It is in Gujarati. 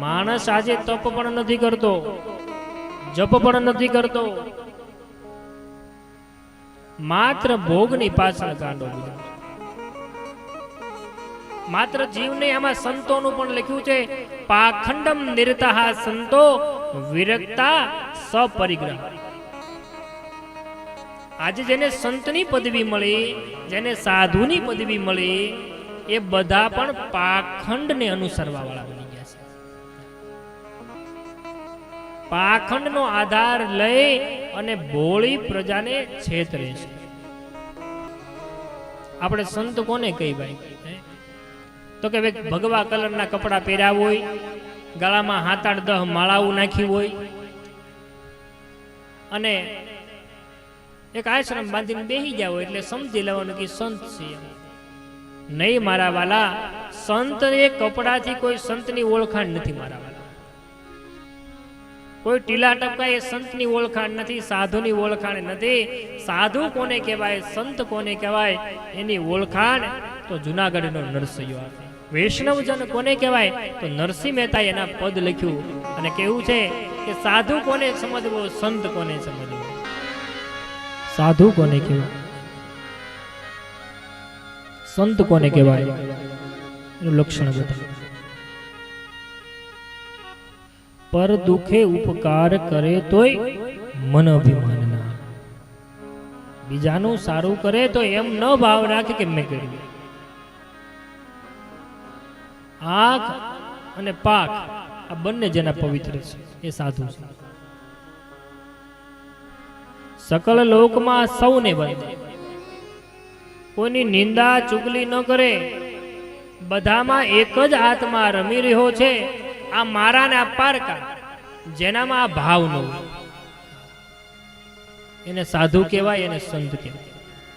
માણસ આજે તપ પણ નથી કરતો, જપ પણ નથી કરતો. માત્ર ભોગની પાછળ કાંડો. માત્ર જીવને આમાં સંતોનું પણ લખ્યું છે, પાખંડમ નિરતા સંતો વિરક્તા સપરિગ્રહ. આજે જેને સંતની પદવી મળી, જેને સાધુની પદવી મળી, એ બધા પણ પાખંડને અનુસરવા વાળા પાખંડનો આધાર લઈ અને ભોળી પ્રજાને છેતરે છે. આપણે સંત કોને કહી ભાઈ? તો કે ભાઈ, ભગવા કલરના કપડાં પહેર્યા હોય, ગળામાં હાથ દહ માળાઓ નાખી હોય, અને એક આશ્રમ બાંધીને બેસી ગયા હોય, એટલે સમજી લેવાનું કે સંત છે નહીં મારા વાલા એ કપડાથી કોઈ સંતની ઓળખાણ નથી મારા કોઈ ટીલા ટપકા એ સંતની ઓળખાણ નથી, સાધુની ઓળખાણ નથી. સાધુ કોને કહેવાય, સંત કોને કહેવાય, એની ઓળખાણ તો જુનાગઢનો નરસૈયો આપે વૈષ્ણવજન કોને કહેવાય, તો નરસિંહ મહેતાએ એના પદ લખ્યું. અને કેવું છે કે સાધુ કોને સમજવો, સંત કોને સમજવો? સાધુ કોને કહેવાય? સંત કોને કહેવાય? એનું લક્ષણ બતાવે. પર દુખે ઉપકાર કરે તોય મન અભિમાન ના બીજાનું સારું કરે તો એમ ન ભાવ રાખે કે મેં કર્યું. આંખ અને પાક આ બંને જેના પવિત્ર છે, એ સાધુ છે. સકલ લોકમાં સૌને બંધ કોઈની નિંદા ચુગલી ન કરે. બધામાં એક જ આત્મા રમી રહ્યો છે. આ મારા ને આ પારકા, જેનામાં આ ભાવ ન હોય. એને સાધુ કહેવાય, એને સંત કહેવાય.